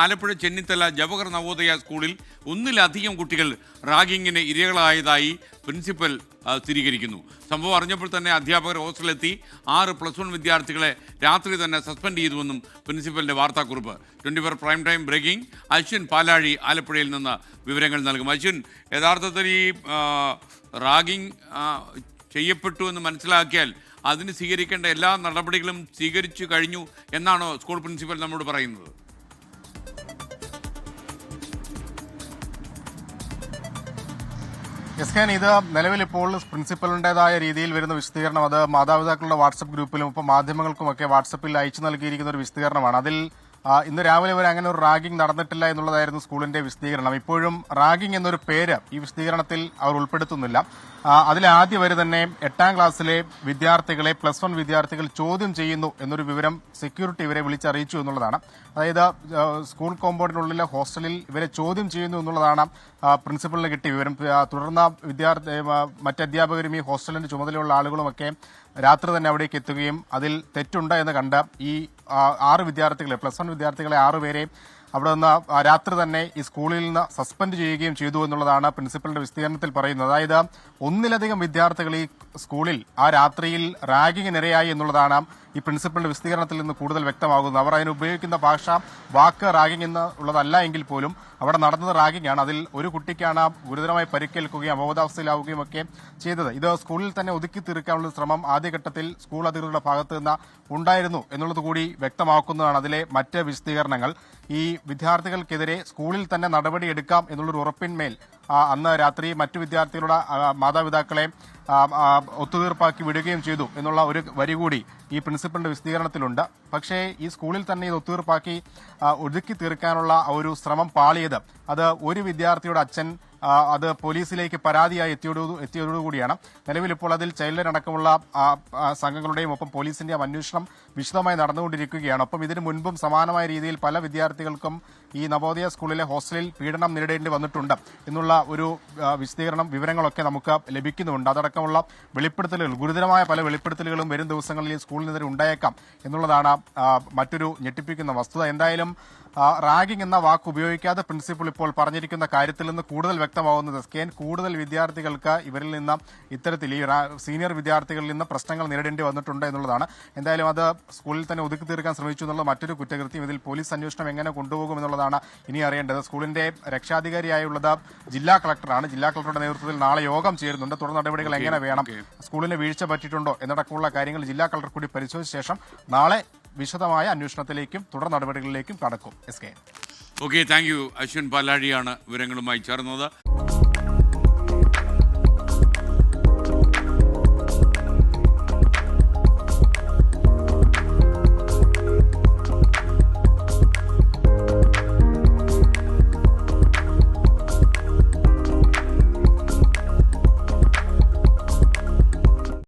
ആലപ്പുഴ ചെന്നിത്തല ജവഹർ നവോദയ സ്കൂളിൽ ഒന്നിലധികം കുട്ടികൾ റാഗിങ്ങിന് ഇരകളായതായി പ്രിൻസിപ്പൽ സ്ഥിരീകരിക്കുന്നു. സംഭവം അറിഞ്ഞപ്പോൾ തന്നെ അധ്യാപകർ ഹോസ്റ്റലിലെത്തി. ആറ് പ്ലസ് വൺ വിദ്യാർത്ഥികളെ രാത്രി തന്നെ സസ്പെൻഡ് ചെയ്തുവെന്നും പ്രിൻസിപ്പലിന്റെ വാർത്താക്കുറിപ്പ്. Twenty four prime time breaking. Ashwin Palazhi ആലപ്പുഴയിൽ നിന്ന് വിവരങ്ങൾ നൽകും. അശ്വിൻ യഥാർത്ഥത്തിൽ ഈ റാഗിങ് ചെയ്യപ്പെട്ടു എന്ന് മനസ്സിലാക്കിയാൽ അതിന് സ്വീകരിക്കേണ്ട എല്ലാ നടപടികളും സ്വീകരിച്ചു കഴിഞ്ഞു എന്നാണോ സ്കൂൾ പ്രിൻസിപ്പൽ നമ്മോട് പറയുന്നത്? എസ് കെ ഇത് നിലവിൽ ഇപ്പോൾ പ്രിൻസിപ്പലിന്റേതായ രീതിയിൽ വരുന്ന വിശദീകരണം. അത് മാതാപിതാക്കളുടെ വാട്സപ്പ് ഗ്രൂപ്പിലും ഇപ്പോൾ മാധ്യമങ്ങൾക്കുമൊക്കെ വാട്സപ്പിൽ അയച്ചു നൽകിയിരിക്കുന്ന ഒരു വിശദീകരണമാണ്. അതിൽ ഇന്ന് രാവിലെ വരെ അങ്ങനെ ഒരു റാഗിംഗ് നടന്നിട്ടില്ല എന്നുള്ളതായിരുന്നു സ്കൂളിന്റെ വിശദീകരണം. ഇപ്പോഴും റാഗിംഗ് എന്നൊരു പേര് ഈ വിശദീകരണത്തിൽ അവർ ഉൾപ്പെടുത്തുന്നില്ല. ആദ്യം വരെ തന്നെ എട്ടാം ക്ലാസ്സിലെ വിദ്യാർത്ഥികളെ പ്ലസ് വൺ വിദ്യാർത്ഥികൾ ചോദ്യം ചെയ്യുന്നു എന്നൊരു വിവരം സെക്യൂരിറ്റി ഇവരെ വിളിച്ചറിയിച്ചു എന്നുള്ളതാണ്. അതായത് സ്കൂൾ കോമ്പൗണ്ടിനുള്ളിലെ ഹോസ്റ്റലിൽ ഇവരെ ചോദ്യം ചെയ്യുന്നു എന്നുള്ളതാണ് പ്രിൻസിപ്പളിന് കിട്ടിയ വിവരം. തുടർന്ന് വിദ്യാർത്ഥി മറ്റധ്യാപകരും ഈ ഹോസ്റ്റലിന്റെ ചുമതലയുള്ള ആളുകളുമൊക്കെ രാത്രി തന്നെ അവിടേക്ക് എത്തുകയും അതിൽ തെറ്റുണ്ട് എന്ന് കണ്ട ഈ ആറ് വിദ്യാർത്ഥികളെ പ്ലസ് വൺ വിദ്യാർത്ഥികളെ ആറുപേരെ അവിടെ നിന്ന് രാത്രി തന്നെ ഈ സ്കൂളിൽ നിന്ന് സസ്പെൻഡ് ചെയ്യുകയും ചെയ്തു എന്നുള്ളതാണ് പ്രിൻസിപ്പലിന്റെ വിസ്തീർണത്തിൽ പറയുന്നത്. അതായത് ഒന്നിലധികം വിദ്യാർത്ഥികൾ ഈ സ്കൂളിൽ ആ രാത്രിയിൽ റാഗിങ്ങിനിരയായി എന്നുള്ളതാണ് ഈ പ്രിൻസിപ്പലിന്റെ വിസ്തീർണത്തിൽ നിന്ന് കൂടുതൽ വ്യക്തമാകുന്നത്. അവർ അതിന് ഉപയോഗിക്കുന്ന ഭാഷ വാക്ക് റാഗിംഗ് എന്നുള്ളതല്ല എങ്കിൽ പോലും അവിടെ നടന്നത് റാഗിംഗ് ആണ്. അതിൽ ഒരു കുട്ടിക്കാണ് ഗുരുതരമായി പരിക്കേൽക്കുകയും അബോധാവസ്ഥയിലാവുകയും ഒക്കെ ചെയ്തത്. ഇത് സ്കൂളിൽ തന്നെ ഒതുക്കി തീർക്കാനുള്ള ശ്രമം ആദ്യഘട്ടത്തിൽ സ്കൂൾ അധികൃതരുടെ ഭാഗത്ത് നിന്ന് ഉണ്ടായിരുന്നു എന്നുള്ളത് കൂടി വ്യക്തമാക്കുന്നതാണ്. അതിലെ മറ്റ് വിശദീകരണങ്ങൾ ഈ വിദ്യാർത്ഥികൾക്കെതിരെ സ്കൂളിൽ തന്നെ നടപടിയെടുക്കാം എന്നുള്ളൊരു ഉറപ്പിന്മേൽ അന്ന് രാത്രി മറ്റു വിദ്യാർത്ഥികളുടെ മാതാപിതാക്കളെ ഒത്തുതീർപ്പാക്കി വിടുകയും ചെയ്തു എന്നുള്ള ഒരു വരി കൂടി ഈ പ്രിൻസിപ്പലിന്റെ വിശദീകരണത്തിലുണ്ട്. പക്ഷേ ഈ സ്കൂളിൽ തന്നെ ഇത് ഒത്തുതീർപ്പാക്കി ഒതുക്കി തീർക്കാനുള്ള ഒരു ശ്രമം പാളിയത് അത് ഒരു വിദ്യാർത്ഥിയുടെ അച്ഛൻ അത് പോലീസിലേക്ക് പരാതിയായി എത്തിയോടു എത്തിയതോടുകൂടിയാണ്. നിലവിൽ ഇപ്പോൾ അതിൽ ചൈൽഡ് ലൈൻ അടക്കമുള്ള സംഘങ്ങളുടെയും ഒപ്പം പോലീസിന്റെയും അന്വേഷണം വിശദമായി നടന്നുകൊണ്ടിരിക്കുകയാണ്. ഒപ്പം ഇതിനു മുൻപും സമാനമായ രീതിയിൽ പല വിദ്യാർത്ഥികൾക്കും ഈ നവോദയ സ്കൂളിലെ ഹോസ്റ്റലിൽ പീഡനം നേരിടേണ്ടി വന്നിട്ടുണ്ട് എന്നുള്ള ഒരു വിശദീകരണം വിവരങ്ങളൊക്കെ നമുക്ക് ലഭിക്കുന്നുണ്ട്. അതടക്കമുള്ള വെളിപ്പെടുത്തലുകൾ ഗുരുതരമായ പല വെളിപ്പെടുത്തലുകളും വരും ദിവസങ്ങളിൽ സ്കൂളിനെതിരെ ഉണ്ടായേക്കാം എന്നുള്ളതാണ് മറ്റൊരു ഞെട്ടിപ്പിക്കുന്ന വസ്തുത. എന്തായാലും റാഗിംഗ് എന്ന വാക്ക് ഉപയോഗിക്കാതെ പ്രിൻസിപ്പൽ ഇപ്പോൾ പറഞ്ഞിരിക്കുന്ന കാര്യത്തിൽ നിന്ന് കൂടുതൽ വ്യക്തമാവുന്നത് സ്കെയിൻ കൂടുതൽ വിദ്യാർത്ഥികൾക്ക് ഇവരിൽ നിന്ന് ഇത്തരത്തിൽ ഈ സീനിയർ വിദ്യാർത്ഥികളിൽ നിന്ന് പ്രശ്നങ്ങൾ നേരിടേണ്ടി വന്നിട്ടുണ്ട് എന്നുള്ളതാണ്. എന്തായാലും അത് സ്കൂളിൽ തന്നെ ഒതുക്കി തീർക്കാൻ ശ്രമിച്ചു എന്നുള്ള മറ്റൊരു കുറ്റകൃത്യം ഇതിൽ പോലീസ് അന്വേഷണം എങ്ങനെ കൊണ്ടുപോകും എന്നുള്ളതാണ് ഇനി അറിയേണ്ടത്. സ്കൂളിന്റെ രക്ഷാധികാരിയായുള്ളത് ജില്ലാ കളക്ടറാണ്. ജില്ലാ കളക്ടറുടെ നേതൃത്വത്തിൽ നാളെ യോഗം ചേരുന്നുണ്ട്. തുടർ നടപടികൾ എങ്ങനെ വേണം? സ്കൂളിന് വീഴ്ച പറ്റിയിട്ടുണ്ടോ? എന്നടക്കമുള്ള കാര്യങ്ങൾ ജില്ലാ കളക്ടർ കൂടി പരിശോധിച്ച ശേഷം നാളെ വിശദമായ അന്വേഷണത്തിലേക്കും തുടർ നടപടികളിലേക്കും കടക്കും. S K okay thank you Ashwin പാലാഴിയാണ് വിവരങ്ങളുമായി ചേർന്നത്.